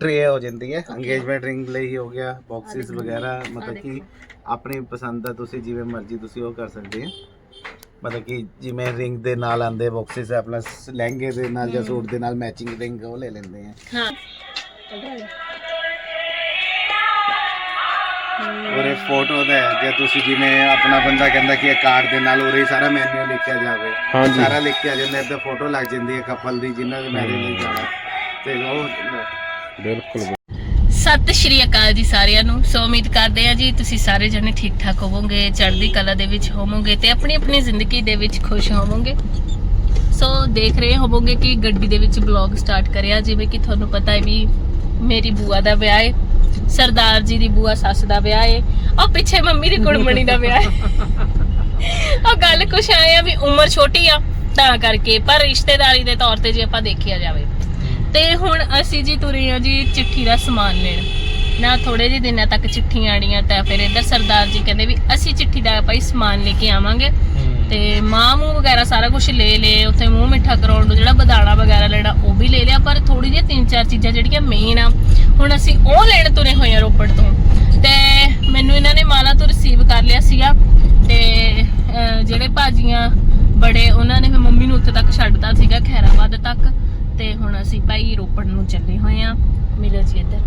ਟਰੇ ਹੋ ਜਾਂਦੀ ਹੈ। ਅੰਗੇਜਮੈਂਟ ਰਿੰਗ ਲਈ ਹੋ ਗਿਆ ਬਾਕਸਿਸ ਵਗੈਰਾ ਮਤਲਬ ਕਿ ਆਪਣੀ ਪਸੰਦ ਦਾ ਤੁਸੀਂ ਜਿਵੇਂ ਮਰਜ਼ੀ ਤੁਸੀਂ ਉਹ ਕਰ ਸਕਦੇ ਹੋ। ਮਤਲਬ ਕਿ ਜਿਵੇਂ ਰਿੰਗ ਦੇ ਨਾਲ ਆਂਦੇ ਬਾਕਸਿਸ ਆਪਣਾ ਸ- ਲਹਿੰਗੇ ਦੇ ਨਾਲ ਜਾਂ ਸੂਟ ਦੇ ਨਾਲ ਮੈਚਿੰਗ ਰਿੰਗ ਉਹ ਲੈ ਲੈਂਦੇ ਆ। ਹਾਂ। ਔਰ ਇਹ ਫੋਟੋ ਦਾ ਹੈ ਜੇ ਤੁਸੀਂ ਜਿਵੇਂ ਆਪਣਾ ਬੰਦਾ ਕਹਿੰਦਾ ਕਿ ਇਹ ਕਾਰਡ ਦੇ ਨਾਲ ਉਰੇ ਹੀ ਸਾਰਾ ਮੈਨੂ ਲਿਖਿਆ ਜਾਵੇ। ਸਾਰਾ ਲਿਖ ਕੇ ਆ ਜਾਂਦਾ ਤੇ ਫੋਟੋ ਲੱਗ ਜਾਂਦੀ ਹੈ ਕਪਲ ਦੀ ਜਿਨ੍ਹਾਂ ਦੇ ਮੈਰਿਜ ਲਈ ਜਾਣਾ। ਤੇ ਉਹ ਬਿਲਕੁਲ ਸਤਿ ਸ਼੍ਰੀ ਅਕਾਲ ਜੀ ਸਾਰਿਆਂ ਨੂੰ। ਸੋ ਉਮੀਦ ਕਰਦੇ ਆ ਜੀ ਤੁਸੀਂ ਸਾਰੇ ਜਣੇ ਠੀਕ ਠਾਕ ਹੋਵੋਗੇ ਚੜ੍ਹਦੀ ਕਲਾ ਦੇ ਵਿੱਚ ਹੋਵੋਗੇ ਤੇ ਆਪਣੀ ਆਪਣੀ ਜ਼ਿੰਦਗੀ ਦੇ ਵਿੱਚ ਖੁਸ਼ ਹੋਵੋਗੇ। ਸੋ ਦੇਖ ਰਹੇ ਹੋਵੋਗੇ ਕਿ ਗੱਡੀ ਦੇ ਵਿੱਚ ਬਲੌਗ ਸਟਾਰਟ ਕਰਿਆ ਜਿਵੇਂ ਕਿ ਤੁਹਾਨੂੰ ਪਤਾ ਹੈ ਵੀ ਮੇਰੀ ਬੂਆ ਦਾ ਵਿਆਹ ਹੈ ਸਰਦਾਰ ਜੀ ਦੀ ਬੂਆ ਸੱਸ ਦਾ ਵਿਆਹ ਹੈ ਉਹ ਪਿੱਛੇ ਮੰਮੀ ਦੀ ਕੁੜਮਣੀ ਦਾ ਵਿਆਹ ਹੈ ਉਹ ਗੱਲ ਕੁਛ ਆਏ ਆ ਵੀ ਉਮਰ ਛੋਟੀ ਆ ਤਾਂ ਕਰਕੇ ਪਰ ਰਿਸ਼ਤੇਦਾਰੀ ਦੇ ਤੌਰ ਤੇ ਜੇ ਆਪਾਂ ਦੇਖਿਆ ਜਾਵੇ ਤੇ ਹੁਣ ਅਸੀਂ ਜੀ ਤੁਰੇ ਆ ਜੀ ਚਿੱਠੀ ਦਾ ਸਮਾਨ ਲੈਣ। ਨਾ ਥੋੜੇ ਜਿਹੇ ਦਿਨਾਂ ਤੱਕ ਚਿੱਠੀਆਂ ਆਣੀਆਂ ਤਾਂ ਫਿਰ ਇੱਧਰ ਸਰਦਾਰ ਜੀ ਕਹਿੰਦੇ ਵੀ ਅਸੀਂ ਚਿੱਠੀ ਦਾ ਭਾਈ ਸਮਾਨ ਲੈ ਕੇ ਆਵਾਂਗੇ। ਤੇ ਮਾਂ ਮੂੰਹ ਵਗੈਰਾ ਸਾਰਾ ਕੁਝ ਲੈ ਲਏ ਉੱਥੇ ਮੂੰਹ ਮਿੱਠਾ ਕਰਾਉਣ ਨੂੰ ਜਿਹੜਾ ਬਦਾਣਾ ਵਗੈਰਾ ਲੈਣਾ ਉਹ ਵੀ ਲੈ ਲਿਆ ਪਰ ਥੋੜੀ ਜਿਹੀ ਤਿੰਨ ਚਾਰ ਚੀਜ਼ਾਂ ਜਿਹੜੀਆਂ ਮੇਨ ਆ ਹੁਣ ਅਸੀਂ ਉਹ ਲੈਣ ਤੁਰੇ ਹੋਏ ਆ ਰੋਪੜ ਤੋਂ। ਤੇ ਮੈਨੂੰ ਇਹਨਾਂ ਨੇ ਮਾਲਾ ਤੋਂ ਰਿਸੀਵ ਕਰ ਲਿਆ ਸੀਗਾ ਤੇ ਜਿਹੜੇ ਭਾਜੀਆਂ ਬੜੇ ਉਹਨਾਂ ਨੇ ਫਿਰ ਮੰਮੀ ਨੂੰ ਉੱਥੇ ਤੱਕ ਛੱਡਤਾ ਸੀਗਾ ਖੈਰਾਬਾਦ ਤੱਕ। ਤੇ ਹੁਣ ਅਸੀਂ ਭਾਈ ਰੋਪੜ ਨੂੰ ਚੱਲੇ ਹੋਏ ਆ ਮਿਲੋ ਜੀ ਇੱਧਰ।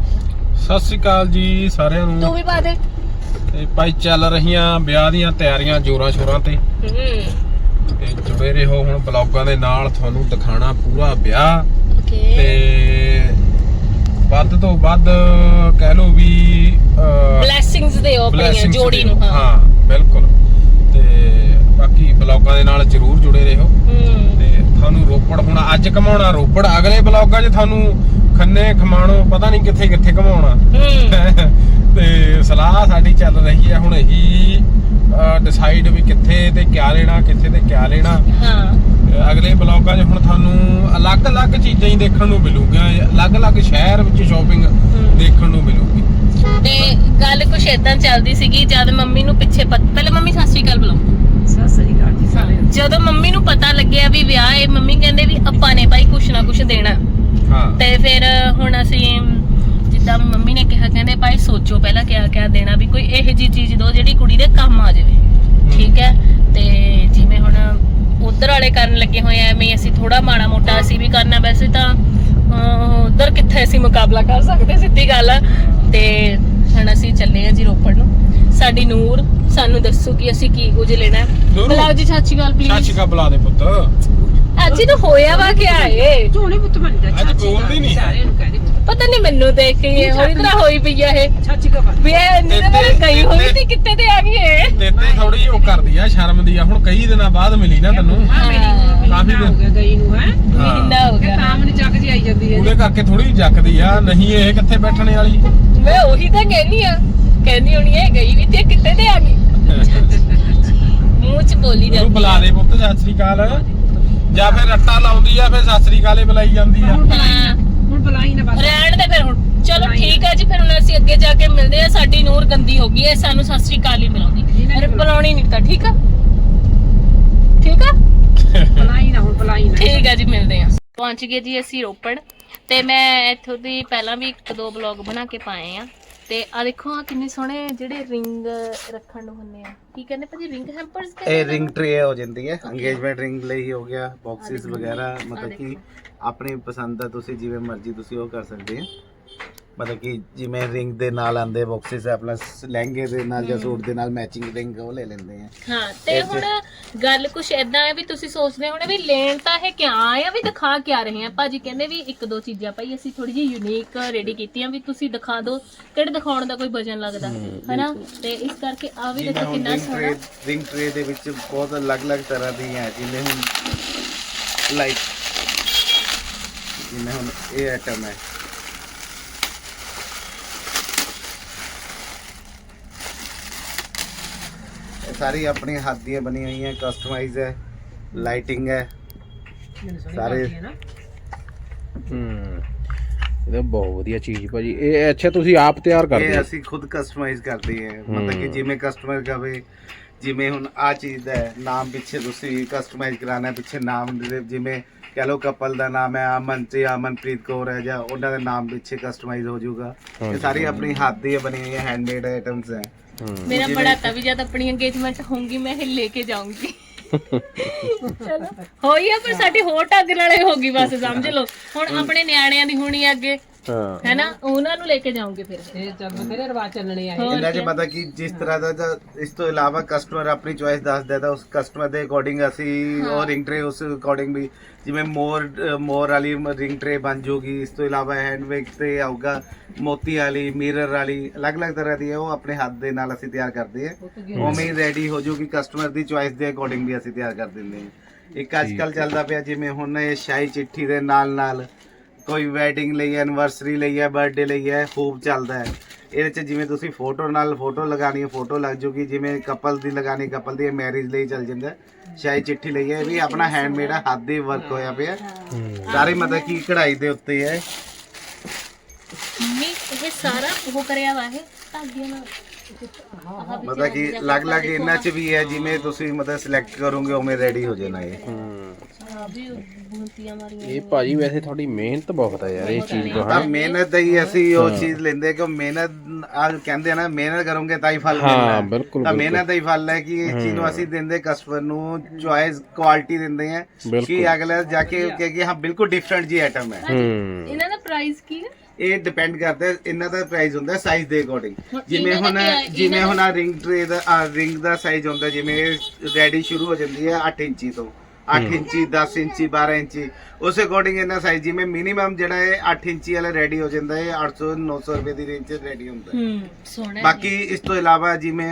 ਸਤਿ ਸ੍ਰੀ ਅਕਾਲ ਜੀ ਸਾਰਿਆਂ ਤੂੰ ਨੂੰ ਵੀ ਪਾ ਦੇ। ਤੇ ਭਾਈ ਚੱਲ ਰਹੀਆਂ ਵਿਆਹ ਦੀਆਂ ਤਿਆਰੀਆਂ ਜੋਰਾਂ ਸ਼ੋਰਾਂ ਤੇ। ਹੂੰ। ਤੇ ਜੁੜੇ ਰਹੋ ਹੁਣ ਬਲੌਗਾਂ ਦੇ ਨਾਲ ਤੁਹਾਨੂੰ ਦਿਖਾਣਾ ਪੂਰਾ ਵਿਆਹ। ਓਕੇ। ਤੇ ਵੱਧ ਤੋਂ ਵੱਧ ਕਹਿ ਲਓ ਵੀ ਅਹ, ਬਲੇਸਿੰਗਸ ਆਪਣੀਆਂ blessings ਜੋੜੀ ਦਿਓ। ਨੂੰ ਹਾਂ। ਹਾਂ ਬਿਲਕੁਲ। ਬਾਕੀ ਬਲੌਗਾਂ ਦੇ ਨਾਲ ਜਰੂਰ ਜੁੜੇ ਰਹੋ। ਤੇ ਤੁਹਾਨੂੰ ਰੋਪੜ ਹੁਣ ਅੱਜ ਘਮਾਉਣਾ ਰੋਪੜ ਅਗਲੇ ਬਲੌਗਾਂ 'ਚ ਤੁਹਾਨੂੰ ਖੰਨੇ ਖਮਾਣੋ ਪਤਾ ਨਹੀਂ ਕਿੱਥੇ ਕਿੱਥੇ ਘਮਾਉਣਾ। ਤੇ ਸਲਾਹ ਸਾਡੀ ਚੱਲ ਰਹੀ ਹੈ ਹੁਣ ਇਹੀ ਡਿਸਾਈਡ ਵੀ ਕਿੱਥੇ ਤੇ ਕਿਆ ਲੈਣਾ ਕਿੱਥੇ ਤੇ ਕਿਆ ਲੈਣਾ। ਹਾਂ। ਅਗਲੇ ਬਲੌਗਾਂ 'ਚ ਹੁਣ ਤੁਹਾਨੂੰ ਅਲੱਗ-ਅਲੱਗ ਚੀਜ਼ਾਂ ਹੀ ਦੇਖਣ ਨੂੰ ਮਿਲੂਗੀਆਂ ਅਲੱਗ-ਅਲੱਗ ਸ਼ਹਿਰ ਵਿੱਚ ਸ਼ਾਪਿੰਗ ਦੇਖਣ ਨੂੰ ਮਿਲੂਗੀ। ਤੇ ਗੱਲ ਕੁਛ ਏਦਾਂ ਚੱਲਦੀ ਸੀਗੀ ਜਦ ਮੰਮੀ ਨੂੰ ਪਿੱਛੇ ਪਹਿਲੇ ਮੰਮੀ ਸਤਿ ਸ਼੍ਰੀ ਅਕਾਲ ਬੁਲਾਓ। ਸਤਿ ਸ੍ਰੀ ਅਕਾਲ ਜੀ ਸਾਰਿਆਂ ਨੂੰ। ਜਦੋਂ ਮੰਮੀ ਨੂੰ ਪਤਾ ਲੱਗਿਆ ਵੀ ਵਿਆਹ ਹੈ ਮੰਮੀ ਕਹਿੰਦੇ ਵੀ ਆਪਾਂ ਨੇ ਭਾਈ ਕੁਛ ਨਾ ਕੁਛ ਦੇਣਾ। ਹਾਂ। ਤੇ ਫਿਰ ਹੁਣ ਅਸੀਂ ਜਿੱਦਾਂ ਮੰਮੀ ਨੇ ਕਿਹਾ ਕਹਿੰਦੇ ਭਾਈ ਸੋਚੋ ਪਹਿਲਾਂ ਕਿਆ ਕਿਆ ਦੇਣਾ ਵੀ ਕੋਈ ਇਹੋ ਜੀ ਚੀਜ਼ ਦੋ ਜਿਹੜੀ ਕੁੜੀ ਦੇ ਕੰਮ ਆ ਜਾਵੇ। ਠੀਕ ਹੈ? ਤੇ ਜਿਵੇਂ ਹੁਣ ਉਧਰ ਵਾਲੇ ਕਰਨ ਲੱਗੇ ਹੋਏ ਆ ਐਵੇਂ ਅਸੀਂ ਥੋੜਾ ਮਾੜਾ ਮੋਟਾ ਅਸੀਂ ਵੀ ਕਰਨਾ ਵੈਸੇ ਤਾਂ ਉਧਰ ਕਿੱਥੇ ਅਸੀਂ ਮੁਕਾਬਲਾ ਕਰ ਸਕਦੇ ਸਿੱਧੀ ਗੱਲ ਆ। ਤੇ ਹੁਣ ਅਸੀਂ ਚੱਲੇ ਆ ਜੀ ਰੋਪੜ ਨੂੰ। ਸਾਡੀ ਨੂਰ ਸਾਨੂੰ ਦੱਸੋ ਕਿ ਅਸੀਂ ਕੀ ਕੁਝ ਲੈਣਾ ਹੈ। ਬੁਲਾਓ ਜੀ ਸਤਿ ਸ਼੍ਰੀ ਅਕਾਲ ਪਲੀਜ਼ ਸ਼੍ਰੀ ਅਕਾਲ ਬੁਲਾ ਦੇ ਪੁੱਤ। ਅੱਜ ਤਾਂ ਹੋਇਆ ਵਾ ਕਿਆ ਏ ਝੋਨੇ ਪੁੱਤ ਬਣ ਜਾ ਅੱਜ ਬੋਲਦੀ ਨਹੀਂ। ਸਾਰਿਆਂ ਨੂੰ ਕਹਿੰਦੇ ਪਤਾ ਨਹੀਂ ਮੈਨੂੰ ਦੇਖ ਕੇ ਇਹ ਹੋਈ ਤਰ੍ਹਾਂ ਹੋਈ ਪਈ ਆ ਇਹ। ਚਾਚੀ ਕਾ ਬਣ ਵੀ ਇਹ ਇੰਨੀ ਦੇਰ ਬਾਅਦ ਗਈ ਹੋਈ ਸੀ ਕਿੱਥੇ ਤੇ ਆ ਗਈ ਇਹ? ਤੇ ਤੇ ਥੋੜੀ ਉਹ ਕਰਦੀ ਆ ਸ਼ਰਮ ਦੀ ਆ। ਹੁਣ ਕਈ ਦਿਨਾਂ ਬਾਅਦ ਮਿਲੀ ਨਾ ਤੈਨੂੰ। ਕਾਫੀ ਕਾਫੀ ਦਿਨ। ਹੋ। ਗਿਆ ਗਈ ਨੂੰ ਹੈ? ਮਹੀਨਾ ਹੋ ਗਿਆ। ਤਾਂ ਮੈਨੂੰ ਚੱਕ ਜੀ ਆਈ ਜਾਂਦੀ ਹੈ ਉਹਦੇ ਕਰਕੇ ਥੋੜੀ ਜੱਕਦੀ ਆ। ਨਹੀਂ ਇਹ ਕਿੱਥੇ ਬੈਠਣੇ ਵਾਲੀ? ਮੈਂ ਉਹੀ ਤਾਂ ਕਹਿਨੀ ਆ। ਕਹਿੰਦੀ ਹੋਣੀ ਇਹ ਗਈ ਵੀ ਤੇ ਕਿੱਥੇ ਤੇ ਆ ਗਈ? ਮੂੰਹ ਚ ਬੋਲੀ ਉਹਨੂੰ ਜਾਂਦੀ ਬੁਲਾ ਦੇ ਪੁੱਤ ਸਤਿ ਸ੍ਰੀ ਅਕਾਲ। ਜਾਂ ਫਿਰ ਰੱਟਾ ਲਾਉਂਦੀ ਆ ਫਿਰ ਸਤਿ ਸ੍ਰੀ ਅਕਾਲੇ ਬੁਲਾਈ ਜਾਂਦੀ ਆ। ਹੁਣ ਬੁਲਾਈ ਹਾਂ। ਨਾ ਹੁਣ ਬੁਲਾਈ ਨਾ ਬਸ। ਰਹਿਣ ਦੇ ਫਿਰ ਹੁਣ। ਚਲੋ ਠੀਕ ਹੈ ਜੀ ਫਿਰ ਹੁਣ ਅਸੀਂ ਅੱਗੇ ਜਾ ਕੇ ਮਿਲਦੇ ਆ। ਸਾਡੀ ਨੂਰ ਗੰਦੀ ਹੋ ਗਈ ਹੈ ਸਾਨੂੰ ਸਤਿ ਸ੍ਰੀ ਅਕਾਲ ਹੀ ਬੁਲਾਉਂਦੀ। ਨੀ ਬੁਲਾਉਣੀ ਨਹੀਂ ਤਾਂ ਠੀਕ ਆ? ਠੀਕ ਆ? ਬੁਲਾਈ ਨਾ ਹੁਣ ਬੁਲਾਈ ਨਾ। ਠੀਕ ਹੈ ਜੀ ਮਿਲਦੇ ਆ। ਪਹੁੰਚ ਗਏ ਜੀ ਅਸੀਂ ਰੋਪੜ। ਤੇ ਮੈਂ ਇੱਥੋਂ ਦੀ ਪਹਿਲਾਂ ਵੀ ਇੱਕ ਦੋ ਬਲੌਗ ਬਣਾ ਕੇ ਪਾਏ ਆ। ਤੇ ਆ ਦੇਖੋ ਆ ਕਿੰਨੇ ਸੋਹਣੇ ਜਿਹੜੇ ਰਿੰਗ ਰੱਖਣ ਨੂੰ ਹੁੰਦੇ ਆ। ਕੀ ਕਹਿੰਦੇ ਭਾਜੀ? ਰਿੰਗ ਹੈਂਪਰਸ ਇਹ ਰਿੰਗ ਟਰੇ ਹੋ ਜਾਂਦੀ ਹੈ ਅੰਗੇਜਮੈਂਟ ਰਿੰਗ ਲਈ ਹੋ ਗਿਆ ਬਾਕਸਿਸ ਵਗੈਰਾ ਮਤਲਬ ਕਿ ਆਪਣੀ ਪਸੰਦ ਦਾ ਤੁਸੀਂ ਜਿਵੇਂ ਮਰਜ਼ੀ ਤੁਸੀਂ ਉਹ ਕਰ ਸਕਦੇ ਹੋ ਮਤਲਬ ਕਿ ਜਿਵੇਂ ਰਿੰਗ ਦੇ ਨਾਲ ਆਂਦੇ ਬਾਕਸਿਸ ਆਪਣਾ ਸ- ਲਹਿੰਗੇ ਦੇ ਨਾਲ ਜਾਂ ਸੂਟ ਦੇ ਨਾਲ ਮੈਚਿੰਗ ਰਿੰਗ ਉਹ ਲੈ ਲੈਂਦੇ ਆ। ਹਾਂ ਤੇ ਹੁਣ ਗੱਲ ਕੁਛ ਐਦਾਂ ਹੈ ਵੀ ਤੁਸੀਂ ਸੋਚਦੇ ਹੋਣੇ ਵੀ ਲੈਣ ਤਾਂ ਇਹ ਕਿਆ ਆ ਵੀ ਦਿਖਾ ਕਿਆ ਰਹੇ ਆ। ਭਾਜੀ ਕਹਿੰਦੇ ਵੀ ਇੱਕ ਦੋ ਚੀਜ਼ਾਂ ਭਾਈ ਅਸੀਂ ਥੋੜੀ ਜਿਹੀ ਯੂਨੀਕ ਰੈਡੀ ਕੀਤੀਆਂ ਵੀ ਤੁਸੀਂ ਦਿਖਾ ਦਿਓ ਕਿਹੜੇ ਦਿਖਾਉਣ ਦਾ ਕੋਈ ਵਜਨ ਲੱਗਦਾ ਹੈਨਾ? ਤੇ ਇਸ ਕਰਕੇ ਆ ਵੀ ਦੇਖੋ ਕਿੰਨਾ ਸੋਹਣਾ। ਰਿੰਗ ਟਰੇ ਦੇ ਵਿੱਚ ਬਹੁਤ ਅਲੱਗ-ਅਲੱਗ ਤਰ੍ਹਾਂ ਦੀਆਂ ਜਿਵੇਂ ਹੁਣ ਲਾਈਕ ਜਿਵੇਂ ਹੁਣ ਇਹ ਆਈਟਮ ਹੈ। ਸਾਰੀ ਆਪਣੀ ਹੱਥ ਦੀਆਂ ਬਣੀ ਹੋਈਆਂ ਕਸਟਮਾਈਜ਼ ਹੈ ਲਾਈਟਿੰਗ ਹੈ। ਸਾਰੇ- ਹੈ ਹੂੰ। ਇਹ ਤਾਂ ਬਹੁਤ ਵਧੀਆ ਚੀਜ਼ ਭਾਜੀ। ਇਹ ਅੱਛਾ ਤੁਸੀਂ ਆਪ ਤਿਆਰ ਕਰਦੇ ਇਹ ਹੋ? ਅਸੀਂ ਖੁਦ ਕਸਟਮਾਈਜ਼ ਕਰਦੇ ਹਾਂ। ਮਤਲਬ ਕਿ। ਜਿਵੇਂ ਕਸਟਮਰ ਕਹੇ ਜਿਵੇਂ ਹੁਣ ਆ ਚੀਜ਼ ਦਾ ਹੈ, ਨਾਮ ਪਿੱਛੇ ਤੁਸੀਂ ਕਸਟਮਾਈਜ਼ ਕਰਾਣਾ ਪਿੱਛੇ ਨਾਮ ਦੇ ਜਿਵੇਂ ਕਹ ਲੋ ਕਪਲ ਦਾ ਨਾਮ ਹੈ ਅਮਨ ਤੇ ਅਮਨਪ੍ਰੀਤ ਕੌਰ ਹੈ ਜਾਂ ਉਹਨਾਂ ਦਾ ਨਾਮ ਪਿੱਛੇ ਕਸਟਮਾਈਜ਼ ਹੋ ਜਾਊਗਾ। ਇਹ ਸਾਰੀ ਆਪਣੀ ਹੱਥ ਦੀ ਬਣੀ ਹੋਈ ਹੈਂਡਮੇਡ ਆਈਟਮਸ ਹੈ। ਮੇਰਾ ਬੜਾ ਤਾਂ ਵੀ ਜਦ ਆਪਣੀ ਇੰਗੇਜਮੈਂਟ ਹੋਊਗੀ ਮੈਂ ਇਹ ਲੈ ਕੇ ਜਾਊਂਗੀ। ਚਲੋ। ਹੋਈ ਆ ਪਰ ਸਾਡੀ ਹੋਰ ਢੰਗ ਨਾਲੇ ਹੋਗੀ ਬਸ ਸਮਝ ਲਓ। ਹੁਣ ਆਪਣੇ ਨਿਆਣਿਆਂ ਦੀ ਹੋਣੀ ਆ ਅੱਗੇ। ਹਾਂ। ਹੈਨਾ? ਉਹਨਾਂ ਨੂੰ ਲੈ ਕੇ ਜਾਊਂਗੇ ਫਿਰ। ਇਹ ਚੱਲ ਬਥੇਰੇ ਰਿਵਾਜ ਚੱਲਣੇ ਆ। ਇਹ। ਇਹਨਾਂ 'ਚ ਮਤਲਬ ਕਿ ਜਿਸ ਤਰ੍ਹਾਂ ਦਾ ਇਸ ਤੋਂ ਇਲਾਵਾ ਕਸਟਮਰ ਆਪਣੀ ਚੁਆਇਸ ਦੱਸਦਾ ਤਾਂ ਉਸ ਕਸਟਮਰ ਦੇ ਅਕੋਰਡਿੰਗ ਅਸੀਂ ਉਹ ਰਿੰਗ ਟਰੇ ਉਸ ਅਕੋਰਡਿੰਗ ਵੀ ਜਿਵੇਂ ਮੋਰ ਮੋਰ ਵਾਲੀ ਰਿੰਗ ਟਰੇ ਬਣ ਜਾਊਗੀ ਇਸ ਤੋਂ ਇਲਾਵਾ ਹੈਂਡਵੇਕ ਤੇ ਆਊਗਾ ਮੋਤੀ ਵਾਲੀ ਮਿਰਰ ਵਾਲੀ ਅਲੱਗ-ਅਲੱਗ ਤਰ੍ਹਾਂ ਦੀ ਹੈ ਉਹ ਆਪਣੇ ਹੱਥ ਦੇ ਨਾਲ ਅਸੀਂ ਤਿਆਰ ਕਰਦੇ ਹਾਂ। ਉਵੇਂ ਹੀ ਰੈਡੀ ਹੋ ਜਾਊਗੀ ਕਸਟਮਰ ਦੀ ਚੁਆਇਸ ਦੇ ਅਕੋਰਡਿੰਗ ਵੀ ਅਸੀਂ ਤਿਆਰ ਕਰ ਦਿੰਦੇ ਹਾਂ। ਇੱਕ ਅੱਜ ਕੱਲ ਚੱਲਦਾ ਪਿਆ ਜਿਵੇਂ ਹੁਣ ਇਹ ਸ਼ਾਹੀ ਚਿੱਠੀ ਦੇ ਨਾਲ ਨਾਲ ਕੋਈ ਵੈਡਿੰਗ ਲਈ ਐਨਵਰਸਰੀ ਲਈ ਹੈ ਬਰਥਡੇ ਲਈ ਹੈ, ਖੂਬ ਚੱਲਦਾ ਹੈ। ਇਹਦੇ ਚ ਜਿਵੇਂ ਤੁਸੀਂ ਫੋਟੋ ਨਾਲ ਫੋਟੋ ਲਗਾਣੀ ਹੈ ਫੋਟੋ ਲੱਗ ਜੂਗੀ। ਜਿਵੇਂ ਕਪਲ ਦੀ ਲਗਾਣੀ ਕਪਲ ਦੀ ਮੈਰਿਜ ਲਈ ਚੱਲ ਜਾਂਦਾ ਹੈ। ਸ਼ਾਹੀ ਚਿੱਠੀ ਲਈ ਹੈ, ਇਹ ਵੀ ਆਪਣਾ ਹੈਂਡਮੇਡ ਹੱਥ ਦੇ ਵਰਕ ਹੋਇਆ ਪਿਆ। ਸਾਰੇ ਮਤਲਬ ਕੀ ਕਢਾਈ ਦੇ ਉੱਤੇ ਹੈ ਮੰਮੀ, ਇਹ ਸਾਰਾ ਉਹ ਕਰਿਆ ਵਾ ਇਹ ਧਾਗਿਆਂ ਨਾਲ। ਮਤਲਬ ਕਿ ਅਲੱਗ-ਅਲੱਗ ਇਹਨਾਂ ਚ ਵੀ ਹੈ ਜਿਵੇਂ ਤੁਸੀਂ ਮਤਲਬ ਸਿਲੈਕਟ ਕਰੋਗੇ ਉਵੇਂ ਰੈਡੀ ਹੋ ਜਾਣਾ ਇਹ। ਆਹ ਵੀ ਮਾਰੀਆਂ ਇਹ ਭਾਜੀ ਵੈਸੇ ਤੁਹਾਡੀ ਮਿਹਨਤ ਬਹੁਤ ਹੈ ਯਾਰ ਇਹ ਚੀਜ਼ ਤੋਂ ਤਾਂ ਮਿਹਨਤ ਹੀ ਅਸੀਂ ਉਹ ਚੀਜ਼ ਲੈਂਦੇ ਕਿ ਮਿਹਨਤ ਆ ਕਹਿੰਦੇ ਆ ਨਾ ਮਿਹਨਤ ਕਰੋਗੇ ਤਾਂ ਹੀ ਫਲ ਮਿਲਣਾ। ਹਾਂ ਹੈ। ਬਿਲਕੁਲ ਤਾਂ ਮਿਹਨਤ ਦਾ ਹੀ ਫਲ ਹੈ ਕਿ ਇਸ ਚੀਜ਼ ਨੂੰ ਅਸੀਂ ਦਿੰਦੇ ਕਸਟਮਰ ਨੂੰ ਚੁਆਇਸ ਕੁਆਲਿਟੀ ਦਿੰਦੇ ਆ। ਕਿ ਅਗਲਾ ਜਾ ਕੇ ਕਹੇ ਹਾਂ ਬਿਲਕੁਲ ਡਿਫਰੈਂਟ ਜੀ ਆਈਟਮ ਹੈ। ਹੂੰ। ਇਹਨਾਂ ਦਾ ਪ੍ਰਾਈਸ ਕੀ ਹੈ? ਇਹ ਡਿਪੈਂਡ ਕਰਦਾ ਇਹਨਾਂ ਦਾ ਪ੍ਰਾਈਸ ਹੁੰਦਾ ਸਾਈਜ਼ ਦੇ ਅਕੋਰਡਿੰਗ ਜਿਵੇਂ ਹੁਣ? ਜਿਵੇਂ ਹੁਣ ਆ ਰਿੰਗ ਟਰੇ ਦਾ ਰਿੰਗ ਦਾ ਸਾਈਜ਼ ਹੁੰਦਾ ਜਿਵੇਂ ਰੈਡੀ ਸ਼ੁਰੂ ਹੋ ਜਾਂਦੀ ਹੈ 8 ਇੰਚੀ ਤੋਂ 8 ਇੰਚੀ 10 ਇੰਚੀ 12 ਇੰਚੀ। ਉਸ ਅਕੋਰਡਿੰਗ ਇਹਨਾਂ ਸਾਈਜ਼ ਜਿਵੇਂ ਮਿਨੀਮਮ ਜਿਹੜਾ ਹੈ 8 ਇੰਚੀ ਵਾਲਾ ਰੈਡੀ ਹੋ ਜਾਂਦਾ ਹੈ 800 900 ਰੁਪਏ ਦੀ ਰੇਂਜ 'ਚ ਰੈਡੀ ਹੁੰਦਾ। ਹੈ ਹੂੰ ਸੋਹਣਾ ਹੈ। ਬਾਕੀ ਇਸ ਤੋਂ ਇਲਾਵਾ ਜਿਵੇਂ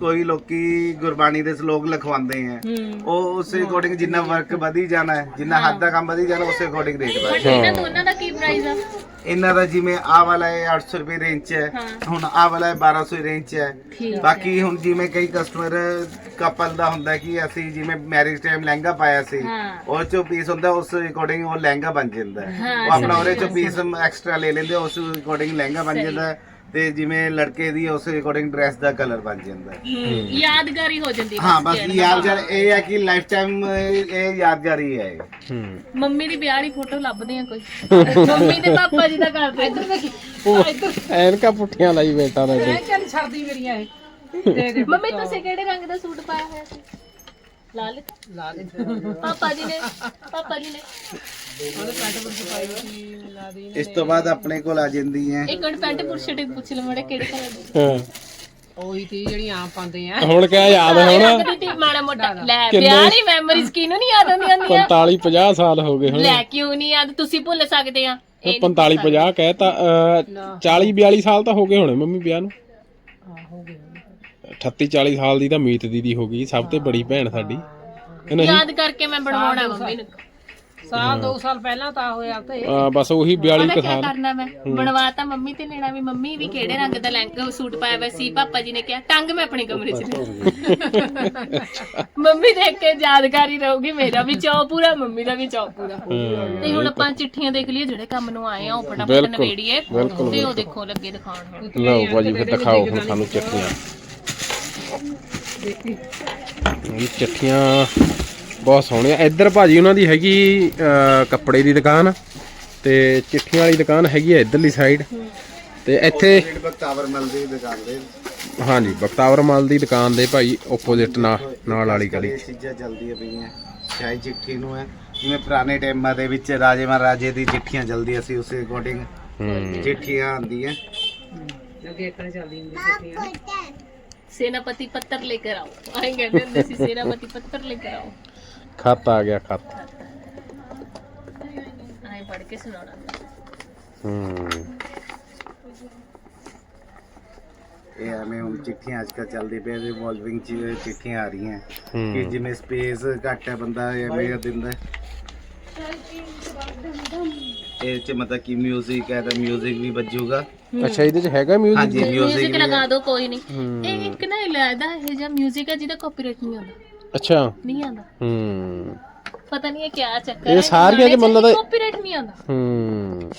ਕੋਈ ਲੋਕੀ ਗੁਰਬਾਣੀ ਦੇ ਸ਼ਲੋਕ ਲਿਖਵਾਉਂਦੇ ਆ ਹੂੰ। ਉਹ ਉਸ ਅਕੋਰਡਿੰਗ ਜਿੰਨਾ ਵਰਕ ਵਧੀ ਜਾਣਾ ਹੈ ਜਿੰਨਾ ਹੱਥ ਦਾ ਕੰਮ ਵਧੀ ਜਾਣਾ ਉਸ ਅਕੋਰਡਿੰਗ ਰੇਟ ਵਧੇ ਬਟ ਇਹਨਾਂ ਦੋਨਾਂ ਦਾ ਕੀ ਪ੍ਰਾਈਸ ਆ? ਇਹਨਾਂ ਦਾ ਜਿਵੇਂ ਆਹ ਵਾਲਾ ਹੈ 800 ਰੁਪਏ ਰੇਂਜ 'ਚ ਹੈ ਹਾਂ। ਹੁਣ ਆਹ ਵਾਲਾ ਹੈ 1200 ਰੇਂਜ 'ਚ ਹੈ। ਠੀਕ ਬਾਕੀ ਹੁਣ ਜਿਵੇਂ ਕਈ ਕਸਟਮਰ ਕਪਲ ਦਾ ਹੁੰਦਾ ਹੈ ਕਿ ਅਸੀਂ ਜਿਵੇਂ ਮੈਰਿਜ ਟਾਈਮ ਲਹਿੰਗਾ ਪਾਇਆ ਸੀ ਹਾਂ। ਉਹ ਚੋਂ ਪੀਸ ਹੁੰਦਾ ਉਸ ਅਕੋਰਡਿੰਗ ਉਹ ਲਹਿੰਗਾ ਬਣ ਜਾਂਦਾ ਉਹ ਆਪਣਾ ਉਹਦੇ ਚੋਂ ਪੀਸ ਐਕਸਟਰਾ ਲੈ ਲੈਂਦੇ ਉਸ ਅਕੋਰਡਿੰਗ ਲਹਿੰਗਾ ਬਣ ਜਾਂਦਾ ਤੇ ਜਿਵੇਂ ਲੜਕੇ ਦੀ ਉਸ ਅਕੋਰਡਿੰਗ ਡਰੈਸ ਦਾ ਕਲਰ ਬਣ ਜਾਂਦਾ ਯਾਦਗਾਰੀ ਹੋ ਜਾਂਦੀ ਹਾਂ ਬਸ ਦਾ ਯਾਦਗਾਰ ਇਹ ਹੈ ਕਿ ਲਾਈਫ ਟਾਈਮ ਇਹ ਯਾਦਗਾਰੀ ਹੈ ਮੰਮੀ ਦੀ ਵਿਆਹ ਵਾਲੀ ਫੋਟੋ ਲੱਭਦੇ ਆ ਕੋਈ? ਮੰਮੀ ਤੇ ਪਾਪਾ ਜੀ ਦਾ ਕਰਦੇ ਇੱਧਰ ਦੇਖੀ ਐਨਕਾ ਪੁੱਠੀਆਂ ਲਾਈ ਬੇਟਾ ਦਾ ਇਹ ਚੱਲ ਛੱਡਦੀ ਮੇਰੀਆਂ ਇਹ। ਦੇ ਦੇ ਮੰਮੀ ਤੁਸੀਂ ਕਿਹੜੇ ਰੰਗ ਦਾ ਸੂਟ ਪਾਇਆ ਹੋਇਆ ਸੀ? ਲਾ ਦੇ ਪਾਪਾ ਜੀ ਨੇ ਪਾਪਾ ਜੀ ਨੇ। ਉਹਦੇ ਪੈਂਟ ਪੁੱਟ ਪਾਈ ਸੀ ਲਾ ਦੇ ਇਸ ਤੋਂ ਬਾਅਦ ਆਪਣੇ ਕੋਲ ਆ ਜਾਂਦੀ ਹੈ। ਇੱਕ ਮਿੰਟ ਪੈਂਟ ਪੁਰਸ਼ਟ ਪੁੱਛ ਲਓ ਮੜੇ ਕਿਹੜੇ ਕਲਰ ਦੀ ਹਾਂ। ਉਹੀ ਤੀ ਜਿਹੜੀ ਆਮ ਪਾਉਂਦੇ ਆ। ਹੁਣ ਕਿਆ ਯਾਦ ਹੈ ਹੁਣ? ਤੀ ਮਾੜਾ ਮੋਟਾ। ਲੈ ਵਿਆਹ ਮੈਮਰੀਜ਼ ਕਿਹਨੂੰ ਨਹੀਂ ਯਾਦ ਹੁੰਦੀਆਂ ਹੁੰਦੀਆਂ? 45 50 ਸਾਲ ਹੋ ਗਏ ਹੁਣ। ਲੈ ਕਿਉਂ ਨਹੀਂ ਯਾਦ? ਤੁਸੀਂ ਭੁੱਲ ਸਕਦੇ ਆ। ਇਹ 45 50 ਕਹਿਤਾ 40 42 ਸਾਲ ਤਾਂ ਹੋ ਗਏ ਹੋਣੇ ਮੰਮੀ ਵਿਆਹ ਨੂੰ। ਹਾਂ ਹੋ ਗਏ। 38 40 ਸਾਲ ਦੀ ਤਾਂ ਮੀਤ ਦੀਦੀ ਹੋ ਗਈ ਸਭ ਤੋਂ ਬੜੀ ਭੈਣ ਸਾਡੀ। ਕਿ ਨਹੀਂ ਯਾਦ ਕਰਕੇ ਮੈਂ ਬਣਵਾਉਣਾ ਮੰਮੀ ਨੂੰ। ਸਾਲ ਦੋ ਸਾਲ ਪਹਿਲਾਂ ਤਾਂ ਹੋਇਆ ਤੇ ਅਹ ਬਸ ਉਹੀ 42 ਪਤਾ ਕੁ ਕੀ ਸਾਲ। ਕਰਨਾ ਮੈਂ। ਬਣਵਾਤਾ ਮੰਮੀ ਤੇ ਲੈਣਾ ਵੀ। ਮੰਮੀ ਵੀ ਕਿਹੜੇ ਰੰਗ ਦਾ ਲਹਿੰਗਾ ਸੂਟ ਪਾਇਆ ਹੋਇਆ ਸੀ? ਪਾਪਾ ਜੀ ਨੇ ਕਿਹਾ ਟੰਗ ਮੈਂ ਆਪਣੇ ਕਮਰੇ 'ਚ ਮੰਮੀ ਦੇਖ ਕੇ ਯਾਦਗਾਰੀ ਰਹੂਗੀ ਮੇਰਾ ਵੀ ਚਾਅ ਪੂਰਾ ਮੰਮੀ ਦਾ ਵੀ ਚਾਅ ਪੂਰਾ। ਤੇ ਹੁਣ ਆਪਾਂ ਚਿੱਠੀਆਂ ਦੇਖ ਲਈਏ ਜਿਹੜੇ ਕੰਮ ਨੂੰ ਆਏ ਆ ਉਹ ਫਟਾਫਟ ਬਿਲਕੁਲ, ਨਵੇੜੀਏ ਬਿਲਕੁਲ, ਤੇ ਉਹ ਦੇਖੋ ਲੱਗੇ ਦਿਖਾਉਣ। ਹੁਣ ਲਓ ਭਾਜੀ ਫਿਰ ਦਿਖਾਓ ਹੁਣ ਸਾਨੂੰ ਚਿੱਠੀਆਂ। ਦੇਖੀ ਇਹ ਚਿੱਠੀਆਂ ਬਹੁਤ ਸੋਹਣੀਆਂ। ਇੱਧਰ ਭਾਜੀ ਉਹਨਾਂ ਦੀ ਹੈਗੀ ਕੱਪੜੇ ਦੀ ਦੁਕਾਨ ਤੇ ਚਿੱਠੀਆਂ ਵਾਲੀ ਦੁਕਾਨ ਹੈਗੀ ਹੈ ਇੱਧਰਲੀ ਸਾਈਡ। ਤੇ ਇੱਥੇ ਬਖਤਾਵਰ ਮਿਲਦੀ ਦੁਕਾਨ ਦੇ। ਹਾਂਜੀ ਬਖਤਾਵਰ ਮਾਲ ਦੀ ਦੁਕਾਨ ਦੇ ਭਾਈ ਆਪੋਜ਼ਿਟ ਨਾਲ ਵਾਲੀ ਗਲੀ। ਚੀਜ਼ਾਂ ਚੱਲਦੀਆਂ ਪਈਆਂ। ਸ਼ਾਹੀ ਚਿੱਠੀ ਨੂੰ ਹੈ। ਜਿਵੇਂ ਪੁਰਾਣੇ ਟਾਈਮਾਂ ਦੇ ਵਿੱਚ ਰਾਜੇ ਮਹਾਰਾਜੇ ਦੀ ਚਿੱਠੀਆਂ ਜਲਦੀ ਅਸੀਂ ਉਸੇ ਅਕੋਰਡਿੰਗ ਚਿੱਠੀਆਂ ਆਉਂਦੀਆਂ। ਅੱਗੇ ਇੱਕ ਚੱਲਦੀ ਹੁੰਦੀ ਚਿੱਠੀਆਂ। ਸੇਨਾਪਤੀ ਪੱਤਰ ਲੈ ਕੇ ਆਓ ਆਏ ਕਹਿੰਦੇ ਹੁੰਦੇ ਸੀ ਸੇਨਾਪਤੀ ਪੱਤਰ ਲੈ ਕੇ ਆਓ ਖਤ ਆ ਗਿਆ ਖਤ ਆਏ ਪੜ ਕੇ ਸੁਣਾਉਣਾ ਹੂੰ ਇਹ ਐਵੇਂ ਹੁਣ ਚਿੱਠੀਆਂ ਅੱਜ ਕੱਲ੍ਹ ਚੱਲਦੀ ਪਈ ਰਿਵੋਲਵਿੰਗ ਚ ਚਿੱਠੀਆਂ ਆ ਰਹੀਆਂ ਕਿ ਹੂੰ ਜਿਵੇਂ ਸਪੇਸ ਘੱਟ ਹੈ ਬੰਦਾ ਐਵੇਂ ਦਿੰਦਾ ਹੈ। ਇਹ ਚ ਮਤਲਬ ਕਿ 뮤직 ਹੈ ਤਾਂ 뮤직 ਵੀ ਵੱਜੂਗਾ ਅੱਛਾ ਇਹਦੇ ਚ ਹੈਗਾ ਮਿਊਜ਼ਿਕ ਹਾਂਜੀ ਮਿਊਜ਼ਿਕ 뮤직 ਲਗਾ ਦਿਓ ਕੋਈ ਨਹੀਂ ਇਹ ਇੱਕ ਨਾ ਇਲਾਦਾ ਇਹ ਜਿਹਾ ਮਿਊਜ਼ਿਕ ਹੈ ਜਿਹਦਾ ਕਾਪੀਰਾਈਟ ਨਹੀਂ ਆਉਂਦਾ ਅੱਛਾ ਨਹੀਂ ਆਉਂਦਾ ਹੂੰ ਪਤਾ ਨਹੀਂ ਇਹ ਕਿਆ ਚੱਕਰ ਇਹ ਸਾਰੀਆਂ 'ਚ ਮਤਲਬ- ਕਾਪੀਰਾਈਟ ਨਹੀਂ ਆਉਂਦਾ ਹੂੰ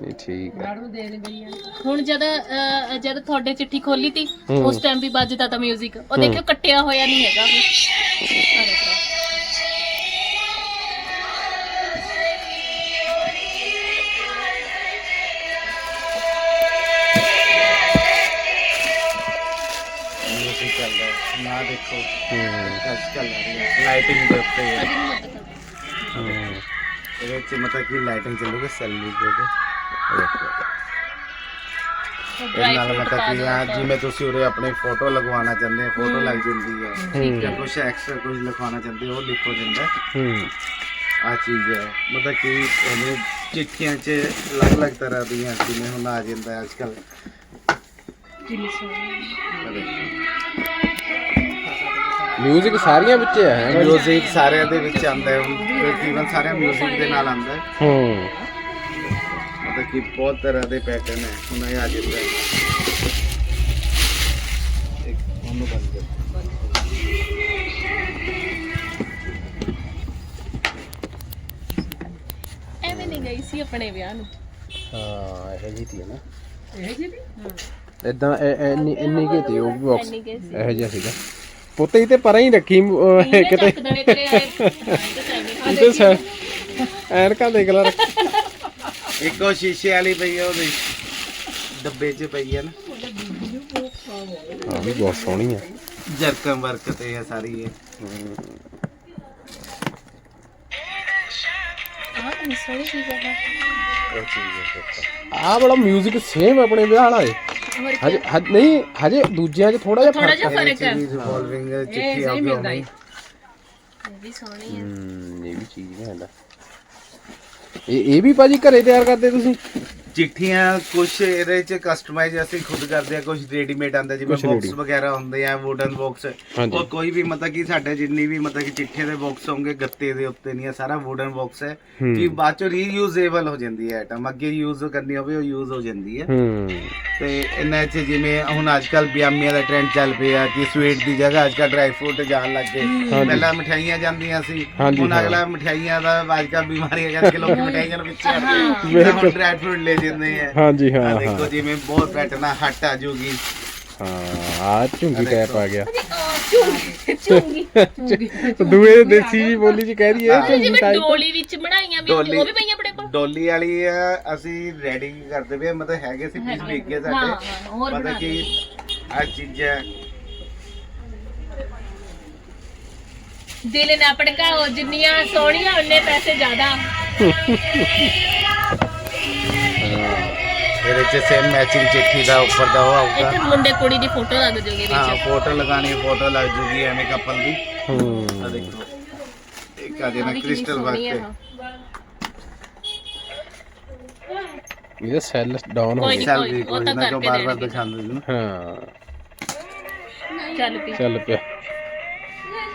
ਨਹੀਂ ਠੀਕ ਹੈ ਮੈਡਮ ਦੇ ਦੇ ਮੇਰੀ ਹੁਣ ਜਦ ਅਹ, ਜਦ ਤੁਹਾਡੇ ਚਿੱਠੀ ਖੋਲੀ ਤੀ ਹੂੰ। ਉਸ ਟਾਈਮ ਵੀ ਵੱਜਦਾ ਤਾਂ 뮤직 ਉਹ ਦੇਖਿਓ ਕੱਟਿਆ ਹੋਇਆ ਨਹੀਂ ਹੈਗਾ ਵੀ ਆਹ ਦੇਖੋ। ਦੇਖੋ। ਹੂੰ। ਚੱਲ ਰਹੀ ਹੈ। ਲਾਈਟਿੰਗ ਦੇ ਉੱਤੇ ਹੈ। ਅਭੀ ਨੂੰ ਮਤ ਕਰੋ। ਹੂੰ। ਇਹਦੇ ਵਿੱਚ ਮਤਲਬ ਕਿ ਲਾਈਟਿੰਗ ਚੱਲੂਗੀ ਸੈਲਰੀ ਦੇ ਉੱਤੇ। ਉਹ ਇਹ dry ਨਾਲ fruit ਮਤਲਬ ਪਾ ਕਿ ਦਿਓ ਹਾਂ ਆਪਾਂ। ਜਿਵੇਂ ਤੁਸੀਂ ਉਰੇ ਆਪਣੀ ਫੋਟੋ ਲਗਵਾਉਣਾ ਚਾਹੁੰਦੇ ਹੋ ਫੋਟੋ ਲੱਗ ਜਾਂਦੀ ਹੈ। ਹੂੰ। ਜਾਂ ਕੁਝ ਐਕਸਟਰਾ ਕੁਝ ਲਿਖਵਾਉਣਾ ਚਾਹੁੰਦੇ ਹੋ ਉਹ ਲਿਖੋ ਜਾਂਦਾ। ਹੂੰ। ਆ ਚੀਜ਼ ਹੈ। ਮਤਲਬ ਕਿ ਇਹਨੇ ਚਿੱਠੀਆਂ 'ਚ ਅਲੱਗ-ਅਲੱਗ ਤਰ੍ਹਾਂ ਦੀਆਂ ਜਿਵੇਂ ਹੁਣ ਆ ਜਾਂਦਾ ਅੱਜ ਕੱਲ ਕਿੰਨੀ ਸੋਹਣੀ। ਮਿਊਜ਼ਿਕ ਸਾਰੀਆਂ ਵਿੱਚ ਹੈ ਹੈਂ? ਮਿਊਜ਼ਿਕ ਸਾਰਿਆਂ ਦੇ ਵਿੱਚ ਆਉਂਦਾ ਹੈ ਹੁਣ ਤਕਰੀਬਨ ਸਾਰਿਆਂ ਮਿਊਜ਼ਿਕ ਦੇ ਨਾਲ ਆਉਂਦਾ ਹੈ। ਹੂੰ। ਮਤਲਬ ਕਿ ਬਹੁਤ ਤਰ੍ਹਾਂ ਦੇ ਪੈਟਰਨ ਹੈ ਹੁਣ ਇਹ ਆ ਜਾਂਦਾ। ਹੈ ਇੱਕ ਉਹਨੂੰ ਬੰਦ ਕਰ। ਐਵੇਂ ਨਹੀਂ ਗਈ ਸੀ ਆਪਣੇ ਵਿਆਹ ਨੂੰ। ਹਾਂ ਇਹ ਜੀ ਤੀ ਨਾ। ਇਹ ਜੀ ਦੀ ਇਦਾਂ ਇੰਨੀ ਇੰਨੀ ਕੀ ਤੀ ਉਹ ਬਾਕਸ ਇਹੋ ਜਿਹਾ ਸੀਗਾ। ਪੁੱਤ ਹੀ ਤੇ ਪਰਾਂ ਹੀ ਰੱਖੀ ਅਹ, ਕਿਤੇ। ਦਣੇ ਤੇਰੇ ਆਏ। ਇਹਦੇ ਸੈ ਐਨਕਾਂ ਦੇਖ ਲੈ। ਇੱਕ ਉਹ ਸ਼ੀਸ਼ੇ ਵਾਲੀ ਪਈ ਹੈ ਉਹਦੀ। ਡੱਬੇ 'ਚ ਪਈ ਹੈ ਨਾ। ਵੀ ਬਹੁਤ ਸੋਹਣੀ ਆ। ਜਰਕਨ ਵਰਕ ਤੇ ਹੈ ਸਾਰੀ ਇਹ। ਆਹ ਸੋਹਣੀ ਚੀਜ਼ ਹੈ ਬੜਾ 뮤직 ਸੇਮ ਆਪਣੇ ਵਿਆਹ ਵਾਲਾ ਏ। ਹਜੇ ਹਜ- ਨਹੀਂ ਹਜੇ ਦੂਜਿਆਂ 'ਚ ਥੋੜਾ ਜਿਹਾ ਥੋੜਾ ਫ਼ਰਕ ਜਿਹਾ ਹੈ ਫ਼ਰਕ ਹੈ। ਰਿਵੋਲਵਿੰਗ ਇਹ ਚਿੱਠੀ ਸਹੀ ਆਉਂਦੀ ਮਿਲਦਾ ਹੋਣੀ ਹੈ। ਇਹ ਵੀ ਸੋਹਣੀ ਹੈ। ਹੂੰ ਇਹ ਵੀ ਚੀਜ਼ ਹੈ ਇਹਦਾ ਇਹ ਇਹ ਵੀ ਭਾਜੀ ਘਰੇ ਤਿਆਰ ਕਰਦੇ ਤੁਸੀਂ? ਚਿੱਠੀਆਂ ਕੁਝ ਇਹਦੇ ਚ ਕਸਟਮਾਈਜ਼ ਅਸੀਂ ਖੁਦ ਕਰਦੇ ਆ ਕੁਝ ਰੈਡੀਮੇਡ ਆਂਦਾ ਜਿਵੇਂ ਕੁਛ ਬਾਕਸ ready- ਵਗੈਰਾ ਹੁੰਦੇ ਆ ਵੁਡਨ ਬਾਕਸ ਹਾਂਜੀ। ਉਹ ਕੋਈ ਵੀ ਮਤਲਬ ਕਿ ਸਾਡੇ ਜਿੰਨੀ ਵੀ ਮਤਲਬ ਕਿ ਚਿੱਠੇ ਦੇ ਬਾਕਸ ਹੋਣਗੇ ਗੱਤੇ ਦੇ ਉੱਤੇ ਨਹੀਂ ਆ ਸਾਰਾ ਵੁਡਨ ਬਾਕਸ ਹੈ। ਹੂੰ। ਕਿ ਬਾਅਦ ਚ ਰੀਯੂਜ਼ੇਬਲ ਹੋ ਜਾਂਦੀ ਹੈ ਆਈਟਮ ਅੱਗੇ ਯੂਜ਼ ਕਰਨੀ ਹੋਵੇ ਉਹ ਯੂਜ਼ ਹੋ ਜਾਂਦੀ ਹੈ। ਹੂੰ। ਤੇ ਇਹਨਾਂ 'ਚ ਜਿਵੇਂ ਹੁਣ ਅੱਜ ਕੱਲ ਬਿਆਮੀਆਂ ਦਾ ਟ੍ਰੈਂਡ ਚੱਲ ਪਿਆ ਕਿ ਸਵੀਟ ਦੀ ਜਗ੍ਹਾ ਅੱਜ ਕੱਲ ਡਰਾਈ ਫਰੂਟ ਜਾਣ ਲੱਗ ਗਏ। ਪਹਿਲਾਂ ਮਠਿਆਈਆਂ ਜਾਂਦੀਆਂ ਸੀ ਹਾਂਜੀ, ਹੁਣ ਹਾਂ। ਅਗਲਾ ਮਠਿਆਈਆਂ ਦਾ ਅੱਜ ਕੱਲ ਬਿਮਾਰੀਆਂ ਕਰਕੇ ਲੋਕ ਮਠਿਆਈਆਂ ਨੂੰ ਪਿੱਛੇ ਹਟਦੇ ਬਿਲਕੁਲ। ਹੁਣ ਡਰਾਈ ਫਰੂਟ ਲੈ ਜਾਂਦੇ ਆ। ਹਾਂਜੀ ਹਾਂ ਆਹ ਹਾਂ। ਦੇਖੋ ਜਿਵੇਂ ਬਹੁਤ ਪੈਟਰਨਾ ਹਟ ਆ ਜੂਗੀ। ਹਾਂ ਆ ਝੁੰਗੀ ਟੈਪ ਆ ਗਿਆ। ਚੁੰਗੀ ਦੂਏ ਦੇਸੀ ਜੀ ਬੋਲੀ ਚ ਕਹਿ ਦਈਏ ਝੁੰਗੀ ਜਿਵੇਂ ਟਾਈਪ ਡੋਲੀ ਵਿੱਚ ਬਣਾਈਆਂ ਵੀ। ਉਹ ਵੀ ਪਈਆਂ ਆਪਣੇ ਕੋਲ? ਡੋਲੀ ਵਾਲੀ ਆ, ਅਸੀਂ ਰੈਡੀ ਕਰਦੇ ਪਏ ਆ, ਮਤਲਬ ਹੈਗੇ ਸੀ ਪੀਸ ਵਿਕ ਗਏ ਹਾਂ, ਹਾਂ, ਸਾਡੇ ਹੋਰ ਬਣਾ ਮਤਲਬ ਕਿ ਆ ਚੀਜ਼ਾਂ ਦਿਲ ਨਾ ਭੜਕਾਓ ਜਿੰਨੀਆਂ ਸੋਹਣੀਆਂ ਉਹਨੇ ਪੈਸੇ ਜ਼ਿਆਦਾ। ਇਹਦੇ ਚ ਸੇਮ ਮੈਚਿੰਗ ਚਿੱਠੀ ਦਾ ਉੱਪਰ ਦਾ ਉਹ ਆਊਗਾ। ਇੱਥੇ ਮੁੰਡੇ ਕੁੜੀ ਦੀ ਫੋਟੋ ਲੱਗ ਜੂਗੀ ਹਾਂ ਵਿੱਚ ਫੋਟੋ ਲਗਾਣੀ ਫੋਟੋ ਲੱਗ ਜੂਗੀ ਐਵੇਂ ਕਪਲ ਦੀ। ਆ ਹੂੰ ਦੇਖੋ। ਇੱਕ ਆ ਦੇਣਾ ਕ੍ਰਿਸਟਲ ਵਰਕ ਆ ਇਹਦਾ ਸੈੱਲ ਡਾਊਨ ਹੋ ਕੋਈ ਗਿਆ ਨੀ। ਸੈਲ ਵੀ ਉਹ ਤਾਂ ਨਾ ਜੋ ਕਰਕੇ। ਦਿਖਾਉਂਦੇ ਨੇ। ਹਾਂ। ਚੱਲ ਪਈ। ਚੱਲ ਪਿਆ।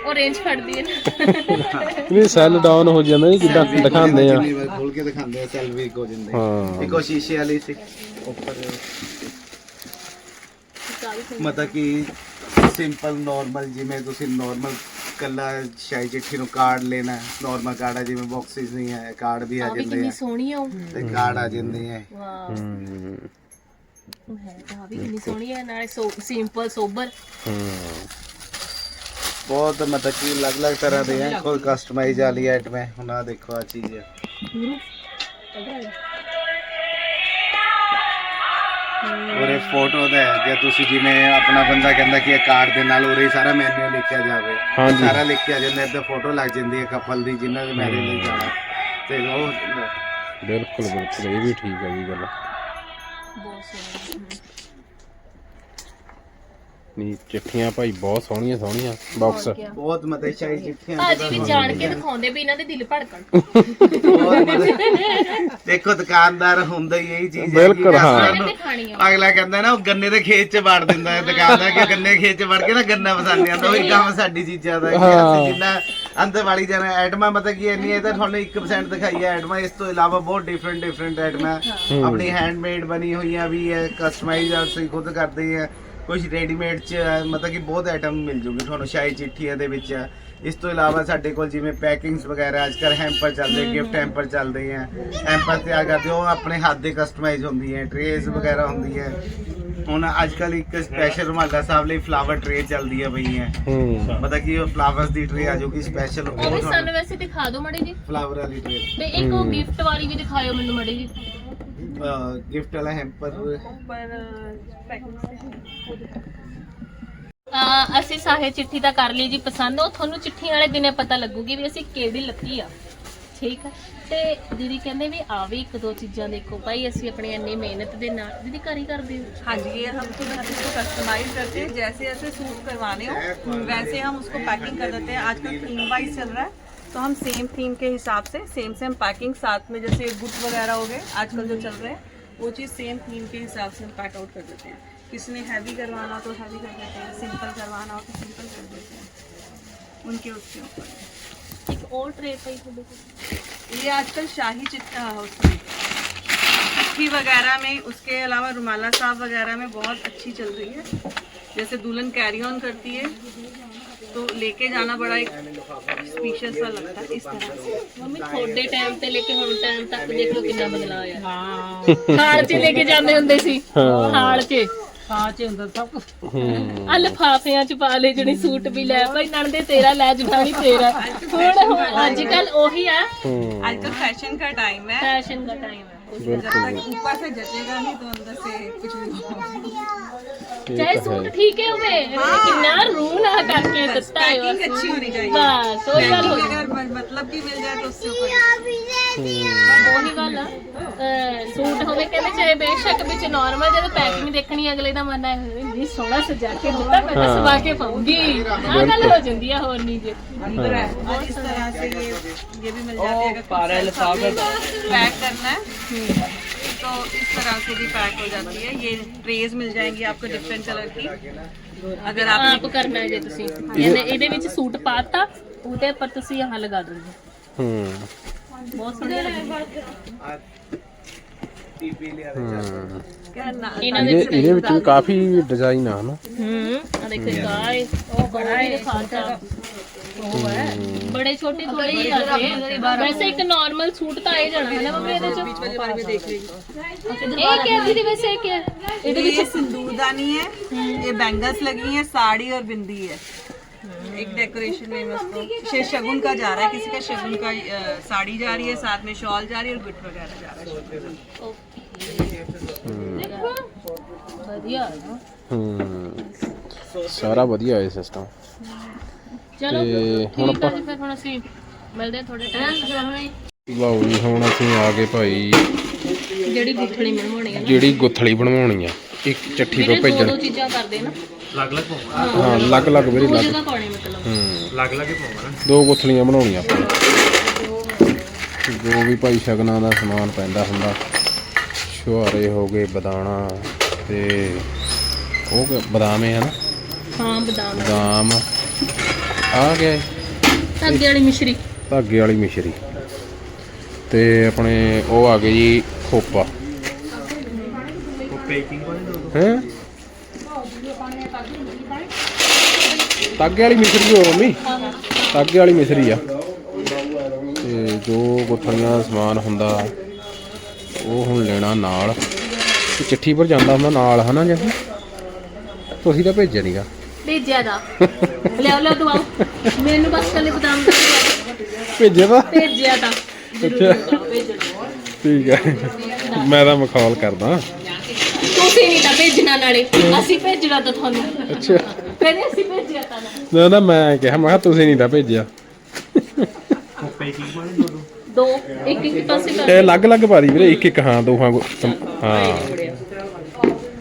ਉਹ ਰੇਂਜ ਫੜਦੀ ਹੈ ਨਾ। ਇਹ ਸੈੱਲ ਡਾਊਨ ਹੋ ਜਾਂਦਾ ਨਹੀਂ ਜਿੱਦਾਂ ਦਿਖਾਉਂਦੇ ਆ। ਵਾਰ ਖੋਲ ਕੇ ਦਿਖਾਉਂਦੇ ਆ ਸੈਲ ਵੀ ਹੋ ਜਾਂਦੇ ਆ। ਹਾਂ। ਇੱਕ ਉਹ ਸ਼ੀਸ਼ੇ ਵਾਲੀ ਸੀ। ਉੱਪਰ। ਮਤਲਬ ਕਿ ਸਿੰਪਲ ਨਾਰਮਲ ਜਿਵੇਂ ਤੁਸੀਂ ਨਾਰਮਲ ਕੱਲਾ ਸ਼ਾਈ ਚਿੱਠੀ ਨੂੰ ਕਾਰਡ ਲੈਣਾ ਨਾਰਮਲ ਕਾਰਡ ਆ ਜਿਵੇਂ ਬਾਕਸਿਸ ਨਹੀਂ ਹੈ ਕਾਰਡ ਵੀ ਆ ਆ ਵੀ ਜਾਂਦੇ ਕਿੰਨੀ ਆ। ਸੋਹਣੀ ਆ ਉਹ। ਤੇ ਕਾਰਡ ਆ ਜਾਂਦੇ ਆ ਵਾਹ। ਹੂੰ। ਉਹ ਹੈ ਤਾਂ ਆ ਵੀ ਕਿੰਨੀ ਸੋਹਣੀ ਹੈ ਨਾਲੇ ਸਿੰਪਲ ਸੋਬਰ ਹੂੰ। ਬਹੁਤ ਮਤਲਬ ਕਿ ਅਲੱਗ-ਅਲੱਗ ਤਰ੍ਹਾਂ ਦੇ ਆ ਕੋਈ ਕਸਟਮਾਈਜ਼ ਵਾਲੀ ਆਈਟਮ ਹੈ। ਹੁਣ ਆ ਦੇਖੋ ਆ ਚੀਜ਼ ਹੈ। ਉਰੇ ਫੋਟੋ ਦਾ ਹੈ ਜੇ ਤੁਸੀਂ ਜਿਵੇਂ ਆਪਣਾ ਬੰਦਾ ਕਹਿੰਦਾ ਕਿ ਇਹ ਕਾਰਡ ਦੇ ਨਾਲ ਉਰੇ ਹੀ ਸਾਰਾ ਮੈਨੂ ਲਿਖਿਆ ਜਾਵੇ। ਹਾਂਜੀ। ਸਾਰਾ ਲਿਖਿਆ ਜਾਂਦਾ ਇੱਥੇ ਫੋਟੋ ਲੱਗ ਜਾਂਦੀ ਹੈ ਕਪਲ ਦੀ ਜਿਨ੍ਹਾਂ ਦੇ ਮੈਰਿਜ ਲਈ ਜਾਣਾ। ਤੇ ਉਹ ਬਿਲਕੁਲ ਬਿਲਕੁਲ ਇਹ ਵੀ ਠੀਕ ਹੈ ਜੀ ਗੱਲ। ਬਹੁਤ ਸੋਹਣੀ। ਨਹੀਂ ਚਿੱਠੀਆਂ ਭਾਈ ਬਹੁਤ ਸੋਹਣੀਆਂ ਸੋਹਣੀਆਂ ਬਾਕਸ ਬਹੁਤ ਮਤਲਬ ਸ਼ਾਹੀ ਚਿੱਠੀਆਂ ਭਾਜੀ ਵੀ ਜਾਣ ਕੇ ਦਿਖਾਉਂਦੇ ਵੀ ਇਹਨਾਂ ਦੇ ਦਿਲ ਬਹੁਤ ਮਤਲਬ ਦੇਖੋ ਦੁਕਾਨਦਾਰ ਹੁੰਦਾ ਹੀ ਇਹੀ ਚੀਜ਼ ਹੈ ਬਿਲਕੁਲ, ਹਾਂ। ਅਗਲਾ ਕਹਿੰਦਾ ਨਾ ਉਹ ਗੰਨੇ ਦੇ ਖੇਤ 'ਚ ਵੜ ਦਿੰਦਾ ਹੈ ਦੁਕਾਨਦਾਰ ਕਿ ਗੰਨੇ ਖੇਤ 'ਚ ਵੜ ਕੇ ਨਾ ਗੰਨਾ ਪਸੰਦ ਆਉਂਦਾ ਉਹੀ ਕੰਮ ਸਾਡੀ ਚੀਜ਼ਾਂ ਦਾ। ਅਸੀਂ ਜਿੰਨਾ ਅੰਦਰ ਵਾਲੀ ਜਾਣਾ ਐਟਮਾਂ ਮਤਲਬ ਕਿ ਇੰਨੀ ਇਹ ਤਾਂ ਤੁਹਾਨੂੰ 1% ਦਿਖਾਈ ਹੈ ਐਟਮਾਂ ਇਸ ਤੋਂ ਇਲਾਵਾ ਬਹੁਤ ਡਿਫਰੈਂਟ ਡਿਫਰੈਂਟ ਐਟਮਾਂ। ਆਪਣੀ ਹੈਂਡਮੇਡ ਬਣੀ ਹੋਈਆਂ ਵੀ ਹੈ ਕਸਟਮਾਈਜ਼ ਅਸੀਂ ਖੁਦ ਕਰਦੇ ਹਾਂ ਕੁਝ ਰੈਡੀਮੇਡ 'ਚ ਹੈ, ਮਤਲਬ ਕਿ ਬਹੁਤ ਆਈਟਮ ਮਿਲ ਜੂਗੀ ਤੁਹਾਨੂੰ ਸ਼ਾਹੀ ਚਿੱਠੀਆਂ ਦੇ ਵਿੱਚ ਹੈ। ਇਸ ਤੋਂ ਇਲਾਵਾ ਸਾਡੇ ਕੋਲ ਜਿਵੇਂ ਪੈਕਿੰਗਸ ਵਗੈਰਾ ਅੱਜਕੱਲ ਹੈਂਪਰ ਚੱਲਦੇ ਗਿਫਟ ਹੈਂਪਰ ਚੱਲਦੇ ਆ। ਹੈਂਪਰ ਤਿਆਰ ਕਰਦੇ ਉਹ ਆਪਣੇ ਹੱਥ ਦੇ ਕਸਟਮਾਈਜ਼ ਹੁੰਦੀ ਹੈ ਟਰੇਜ਼ ਵਗੈਰਾ ਹੁੰਦੀ ਹੈ। ਹੁਣ ਅੱਜਕੱਲ ਇੱਕ ਸਪੈਸ਼ਲ ਰੁਮਾਲਾ ਸਾਹਿਬ ਲਈ ਫਲਾਵਰ ਟਰੇ ਚੱਲਦੀ ਹੈ ਪਈ ਹੈ। ਹੂੰ। ਮਤਲਬ ਕਿ ਉਹ ਫਲਾਵਰਸ ਦੀ ਟਰੇ ਆ ਜਾਊਗੀ ਸਪੈਸ਼ਲ ਉਹ ਵੀ ਸਾਨੂੰ ਵੈਸੇ ਦਿਖਾ ਦਿਓ ਮੜੀ ਜੀ। ਫਲਾਵਰ ਵਾਲੀ ਟਰੇ ਤੇ ਇੱਕ ਉਹ ਗਿਫਟ ਵਾਲੀ ਵੀ ਦਿਖਾਇਓ ਮੈਨੂੰ ਮੜੀ ਜੀ। ਗਿਫਟ ਵਾਲਾ ਹੈਂਪਰ ਆ ਅਸੀਂ ਸਾਹੇ ਚਿੱਠੀ ਤਾਂ ਕਰ ਲਈ ਜੀ ਪਸੰਦ ਉਹ ਤੁਹਾਨੂੰ ਚਿੱਠੀ ਵਾਲੇ ਦਿਨੇ ਪਤਾ ਲੱਗੂਗੀ ਵੀ ਅਸੀਂ ਕਿਹੜੀ ਲੱਤੀ ਆ ਠੀਕ ਆ ਤੇ ਦੀਦੀ ਕਹਿੰਦੇ ਵੀ ਆ ਵੀ ਇੱਕ ਦੋ ਚੀਜ਼ਾਂ ਦੇਖੋ ਭਾਈ ਅਸੀਂ ਆਪਣੀ ਇੰਨੀ ਮਿਹਨਤ ਦੇ ਨਾਲ ਦੀਦੀ ਘਰ ही कर दी हाँ जी ये हम खुद हम इसको कस्टमाइज करते हैं जैसे जैसे सूट करवाने हो वैसे हम उसको पैकिंग कर देते हैं आजकल थीम वाइज चल रहा है तो हम सेम थीम के हिसाब से सेम सेम पैकिंग साथ में जैसे गुट वगैरह हो गए आजकल जो चल रहे हैं वो चीज़ सेम थीम के हिसाब से हम पैक आउट कर देते हैं। किसी ने हैवी करवाना हो तो हैवी कर देते हैं सिंपल करवाना हो तो सिंपल कर देते हैं उनके उसके ऊपर। एक और ट्रे ये आजकल शाही चिट्टा उसमें चिट्ठी वगैरह में उसके अलावा रुमाला साहब वगैरह में बहुत अच्छी चल रही है। जैसे दुल्हन कैरी ऑन करती है। तो लेके जाना बड़ा एक स्पीशियस सा लगता है इस तरह से ਮੰਮੀ ਤੁਹਾਡੇ ਟਾਈਮ ਤੇ ਲੈ ਕੇ ਹੁਣ ਟਾਈਮ ਤੱਕ ਦੇਖ ਲਓ ਕਿੰਨਾ ਬਦਲਾਅ ਆਇਆ ਹਾਂ ਹਾਲ 'ਚ ਲੈ ਕੇ ਜਾਂਦੇ ਹੁੰਦੇ ਸੀ ਹਾਲ 'ਚ ਹਾਂ ਚ ਹੁੰਦਾ ਸਭ ਕੁਝ ਹੂੰ ਆ ਲਫਾਫਿਆਂ 'ਚ ਪਾ ਲੈ ਜਿਹੜੀ ਸੂਟ ਵੀ ਲੈ ਭਾਈ ਨਣਦੇ ਤੇਰਾ ਲੈ ਜਵਾਨੀ ਤੇਰਾ ਹੁਣ ਹੁਣ ਅੱਜ ਕੱਲ ਉਹੀ ਆ ਹੂੰ आजकल फैशन का टाइम है ਫੈਸ਼ਨ ਦਾ ਟਾਈਮ ਹੈ जब तक ऊपर से जचेगा नहीं तो अंदर से कुछ भी होगा ਚਾਹੇ ਸੂਟ ਠੀਕ ਹੈ ਹੋਵੇ ਕਿੰਨਾ ਰੂਹ ਨਾ ਕਰਕੇ ਦਿੱਤਾ ਹੈ पैकिंग अच्छी होनी चाहिए ਬਸ ਉਹੀ ਗੱਲ ਹੋ पैकिंग अगर म- मतलब की मिल जाए तो उससे ऊपर ਉਹੀ ਗੱਲ ਆ ਅਹ ਸੂਟ ਹੋਵੇ ਕਹਿੰਦੇ ਚਾਹੇ ਬੇਸ਼ੱਕ ਵਿੱਚ ਨਾਰਮਲ ਜਦੋਂ ਪੈਕਿੰਗ ਦੇਖਣੀ ਅਗਲੇ ਦਾ ਮਨ ਹੈ ਇੰਨੀ ਸੋਹਣਾ ਸਜਾ ਕੇ ਦਿੱਤਾ ਮੈਂ ਤਾਂ ਸਵਾ ਕੇ ਪਾਉਂਗੀ ਆ ਗੱਲ ਹੋ ਜਾਂਦੀ ਆ ਹੋਰ ਨਹੀਂ ਜੇ और इस तरह से ये ये भी मिल जाती है अगर पैक करना है तो इस तरह से भी पैक हो जाती है ये ट्रेज मिल जाएंगी आपको डिफरेंट कलर की अगर आप ਆਪ ਕਰਨਾ ਹੈ ਜੇ ਤੁਸੀਂ ਇਹਦੇ ਇਹਦੇ ਵਿੱਚ ਸੂਟ ਪਾਤਾ ਉਹਦੇ ਉੱਪਰ ਤੁਸੀਂ ਆਹ ਲਗਾ ਦੋਗੇ ਹੂੰ ਬਹੁਤ ਸੋਹਣਾ ਲੱਗਦਾ ਟੀਪੀ ਲਿਆ ਹੂੰ करना ਇਹਨਾਂ ਇਹਦੇ ਦੇ ਇਹਦੇ ਵਿੱਚ ਵੀ ਕਾਫੀ ਡਿਜ਼ਾਈਨ ਆ ਹਨਾ ਹੂੰ ਆ ਦੇਖੋ ਗਾਇ ਉਹ ਬੜਾ ਹੈ ਖਾਤਾ ਬੜੇ ਛੋਟੇ ਥੋੜੇ ਹੀ ਆਦੇ ਵੈਸੇ ਇੱਕ ਨਾਰਮਲ ਸੂਟ ਤਾਂ ਆਏ ਜਾਣਾ ਹੈ ਨਾ ਮੰਮੀ ਇਹਦੇ ਚ बीच वाले बारे में देख लेंगे ਇਹ ਕੀ ਹੈ ਦੀਦੀ ਵੈਸੇ ਇਹ ਕੀ ਹੈ ਇਹਦੇ ये सिंदूरदानी है ये बैंगल्स लगी हैं साड़ी और बिंदी है एक डेकोरेशन में उसको शे- शगुन का जा रहा है किसी का शगुन का अ, साड़ी जा रही है साथ में शॉल जा रही है और गुट वगैरह जा रहा है शगुन का। ਦੇਖੋ ਵਧੀਆ ਹੈ ਨਾ। ਹੂੰ ਸਾਰਾ ਵਧੀਆ ਹੈ ਸਿਸਟਮ ਚਲੋ ਤੇ ਹੁਣ ਠੀਕ ਆ ਜੀ ਫਿਰ ਹੁਣ ਅਸੀਂ ਮਿਲਦੇ ਹਾਂ ਥੋੜੇ ਟਾਈਮ ਲਓ ਜੀ ਹੁਣ ਅਸੀਂ ਆ ਗਏ ਭਾਈ। ਜਿਹੜੀ ਗੁੱਥਣੀ ਬਣਵਾਉਣੀ ਹੈ ਨਾ। ਜਿਹੜੀ ਗੁੱਥਲੀ ਬਣਵਾਉਣੀ ਆ ਇੱਕ ਚੱਠੀ ਤੋਂ ਮੇਰੇ ਦੋ ਭੇਜਣ। ਦੋ ਚੀਜ਼ਾਂ ਕਰਦੇ ਨਾ। ਹਾਂ ਲੱਗ ਲੱਗ ਵੀਰੇ ਦੋ ਲੱਗ ਜਗ੍ਹਾ ਪਾਉਣੀ ਮਤਲਬ। ਹੂੰ। ਲੱਗ ਲੱਗੇ ਪਾਉਣਾ ਦੋ ਗੁੱਥਲੀਆਂ ਬਣਾਉਣੀਆਂ ਆਪਾਂ ਜੋ ਵੀ ਭਾਈ ਸ਼ਗਨਾਂ ਦਾ ਸਮਾਨ ਪੈਂਦਾ ਹੁੰਦਾ ਛੁਹਾਰੇ ਹੋ ਗਏ ਬਦਾਣਾ ਤੇ ਉਹ ਕ- ਬਦਾਮੇ ਹਨ ਹਾਂ ਬਦਾਮ। ਬਦਾਮ। ਆ ਗਿਆ ਇਹ, ਧਾਗੇ ਵਾਲੀ ਮਿਸ਼ਰੀ। ਧਾਗੇ ਵਾਲੀ ਮਿਸ਼ਰੀ। ਤੇ ਆਪਣੇ ਉਹ ਆ ਗਏ ਜੀ ਖੋਪਾ। ਹੈ? ਧਾਗੇ ਵਾਲੀ ਮਿਸ਼ਰੀ ਹੋ ਮੰਮੀ? ਧਾਗੇ ਵਾਲੀ ਮਿਸ਼ਰੀ ਆ। ਤੇ ਜੋ ਗੁੱਥਣੀਆਂ ਦਾ ਸਮਾਨ ਹੁੰਦਾ ਉਹ ਹੁਣ ਲੈਣਾ ਨਾਲ। ਤੇ ਚਿੱਠੀ ਪਰ ਜਾਂਦਾ ਹੁੰਦਾ ਨਾਲ ਹਨਾ ਜੀ? ਤੁਸੀਂ ਤਾਂ ਭੇਜਿਆ ਨਹੀਂਗਾ ਭੇਜਿਆ ਦਾ। ਲਿਆਓ ਲਿਆਓ ਦਵਾਓ। ਮੈਨੂੰ ਬਸ ਕੱਲੇ ਬਦਾਮ ਦਾ ਭੇਜਿਆ ਭੇਜਿਆ ਅੱਛਾ। ਠੀਕ ਹੈ ਮੈਂ ਤਾਂ ਮਖੌਲ ਕਰਦਾ। ਤੁਸੀਂ ਨਹੀਂ ਤਾਂ ਭੇਜਣਾ ਨਾਲੇ। ਅਸੀਂ ਭੇਜਣਾ ਤਾਂ ਤੁਹਾਨੂੰ। ਅੱਛਾ। ਕਹਿੰਦੇ ਅਸੀਂ ਭੇਜਿਆ ਤਾਂ ਨਾ। ਨਾ ਮੈਂ ਕਿਹਾ ਮੈਂ ਕਿਹਾ ਤੁਸੀਂ ਨਹੀਂ ਤਾਂ ਭੇਜਿਆ। ਦੋ ਇੱਕ ਇੱਕ ਪਾਸੇ ਕਰ ਇਹ ਅਲੱਗ ਅਲੱਗ ਪਾ ਦੀ ਵੀਰੇ ਇੱਕ ਇੱਕ ਹਾਂ ਕੋ- ਸਮ- ਹਾਂ।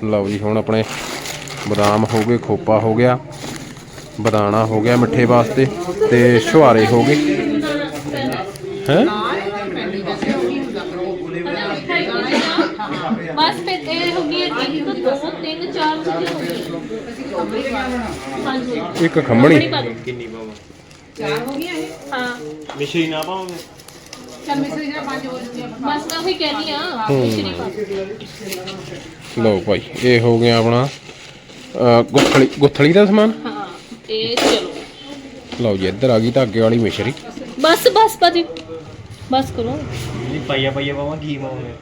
ਲਓ ਜੀ ਹੁਣ ਆਪਣੇ ਬਦਾਮ ਹੋ ਗਏ ਖੋਪਾ ਹੋ ਗਿਆ ਬਦਾਣਾ ਹੋ ਗਿਆ ਮਿੱਠੇ ਵਾਸਤੇ ਤੇ ਛੁਹਾਰੇ ਹੋ ਗਏ। ਹੈ? ਬਸ ਫਿਰ ਇਹ ਹੋ ਗਈ ਇੱਕ ਦੋ ਤਿੰਨ ਚਾਰ ਚੀਜ਼ਾਂ ਹੋ ਗਈਆਂ ਹਾਂਜੀ। ਇੱਕ ਖੰਮਣੀ। ਪਾ ਦਿਓ। ਹਾਂ ਮਿਸ਼ਰੀ ਨਾ ਪਾਉਂਗੇ ਬਸ ਮੈਂ ਉਹੀ ਕਹਿੰਦੀ ਆ ਮਿਸ਼ਰੀ ਪਾ। ਲਓ ਭਾਈ ਇਹ ਹੋ ਗਿਆ ਆਪਣਾ ਅਹ, ਗੁੱਥਲੀ ਗੁੱਥਲੀ ਦਾ ਸਮਾਨ? ਹਾਂ ਇਹ ਚਲੋ। ਲਓ ਜੀ ਇੱਧਰ ਆ ਗਈ ਧਾਗੇ ਵਾਲੀ ਮਿਸ਼ਰੀ। ਬਸ ਬਸ ਭਾਜੀ। ਬਸ ਕਰੋ। ਜੀ ਪਾਈਆ ਪਾਈਆ ਪਾਵਾਂ ਕੀ ਪਾਵਾਂਗੇ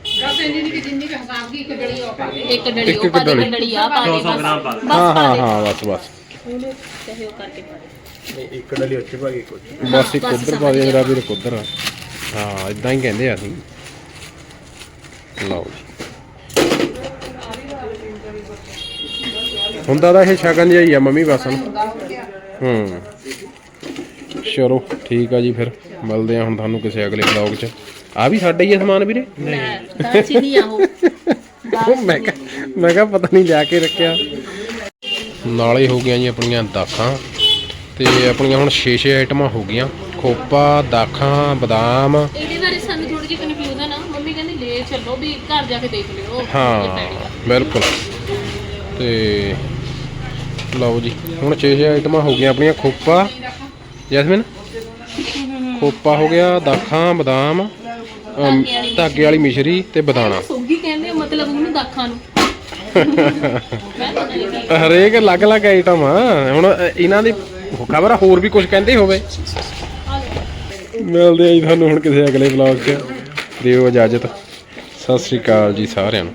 ਇੱਕ ਡੜੀ ਇੱਕ ਉਹ ਪਾ ਦੇ। ਡਲੀ। ਇੱਕ ਡੜੀ ਆ ਪਾ ਦੇ 200 ਬਸ। ਗ੍ਰਾਮ ਪਾ ਬਸ ਹਾਂ ਪਾ ਹਾਂ ਦੇ। ਹਾਂ ਬਸ ਬਸ। ਉਹਨੂੰ ਚਾਹੇ ਉਹ ਕਰਕੇ ਪਾ ਦੇ। ਇੱਕ ਡਲੀ ਉੱਥੇ ਭਾਗੀ ਕੁਝ ਬਸ ਇੱਕ ਬਸ ਉਧਰ ਪਾ ਦੇ। ਮੇਰਾ ਵੀਰ ਇੱਕ ਉੱਧਰ ਆ। ਹਾਂ ਇਦਾਂ ਹੀ ਕਹਿੰਦੇ ਆ ਅਸੀਂ। ਲਓ ਜੀ। ਹੁੰਦਾ ਤਾਂ ਇਹ ਸ਼ਗਨ ਜਿਹਾ ਹੀ ਆ ਮੰਮੀ ਬਸ ਨੂੰ ਹੂੰ। ਚਲੋ ਠੀਕ ਆ ਜੀ ਫਿਰ। ਮਿਲਦੇ ਆ ਹੁਣ ਤੁਹਾਨੂੰ ਕਿਸੇ ਅਗਲੇ ਵਲੌਗ 'ਚ। ਆ ਵੀ ਸਾਡਾ ਹੀ ਆ ਸਮਾਨ ਵੀਰੇ? ਆ ਉਹ ਉਹ ਮੈਂ ਕਿਹਾ ਮੈਂ ਕਿਹਾ ਪਤਾ ਨਹੀਂ ਲਿਆ ਕੇ ਰੱਖਿਆ। ਨਾਲੇ ਹੋ ਗਈਆਂ ਜੀ ਆਪਣੀਆਂ ਦਾਖਾਂ। ਤੇ ਆਪਣੀਆਂ ਹੁਣ 6-6 ਆਈਟਮਾਂ ਹੋ ਗਈਆਂ। ਖੋਪਾ ਦਾਖਾਂ ਬਦਾਮ। ਇਹਦੇ ਬਾਰੇ ਸਾਨੂੰ ਥੋੜੀ ਜਿਹੀ ਕਨਫਿਊਜ਼ਨ ਆ ਮੰਮੀ ਕਹਿੰਦੀ ਲੈ ਚੱਲੋ ਵੀ ਘਰ ਜਾ ਕੇ ਦੇਖ ਲਿਓ। ਹਾਂ। ਬਿਲਕੁਲ। ਤੇ ਲਓ ਜੀ। ਹੁਣ 6-6 ਆਈਟਮਾਂ ਹੋ ਗਈਆਂ ਆਪਣੀਆਂ। ਖੋਪਾ ਜੈਸਮਿਨ? ਖੋਪਾ ਹੋ ਗਿਆ ਦਾਖਾਂ ਬਦਾਮ ਅਮ, ਧਾਗੇ ਵਾਲੀ ਮਿਸ਼ਰੀ ਤੇ ਬਦਾਣਾ। ਸੋਗੀ ਕਹਿੰਦੇ ਆ, ਮਤਲਬ ਉਹਨੂੰ ਦਾਖਾਂ ਨੂੰ। ਮੈਂ ਤਾਂ ਨਹੀਂ ਕੀ ਹਰੇਕ ਅਲੱਗ-ਅਲੱਗ ਆਈਟਮ ਆ। ਹੁਣ ਇਹਨਾਂ ਦੀ ਖਬਰ ਹੋਰ ਵੀ ਕੁਝ ਕਹਿੰਦੇ ਹੋਵੇ। ਮਿਲਦੇ ਆ ਜੀ ਤੁਹਾਨੂੰ ਹੁਣ ਕਿਸੇ ਅਗਲੇ ਵਲੌਗ 'ਚ। ਦਿਓ ਇਜਾਜ਼ਤ। ਸਤਿ ਸ੍ਰੀ ਅਕਾਲ ਜੀ ਸਾਰਿਆਂ ਨੂੰ।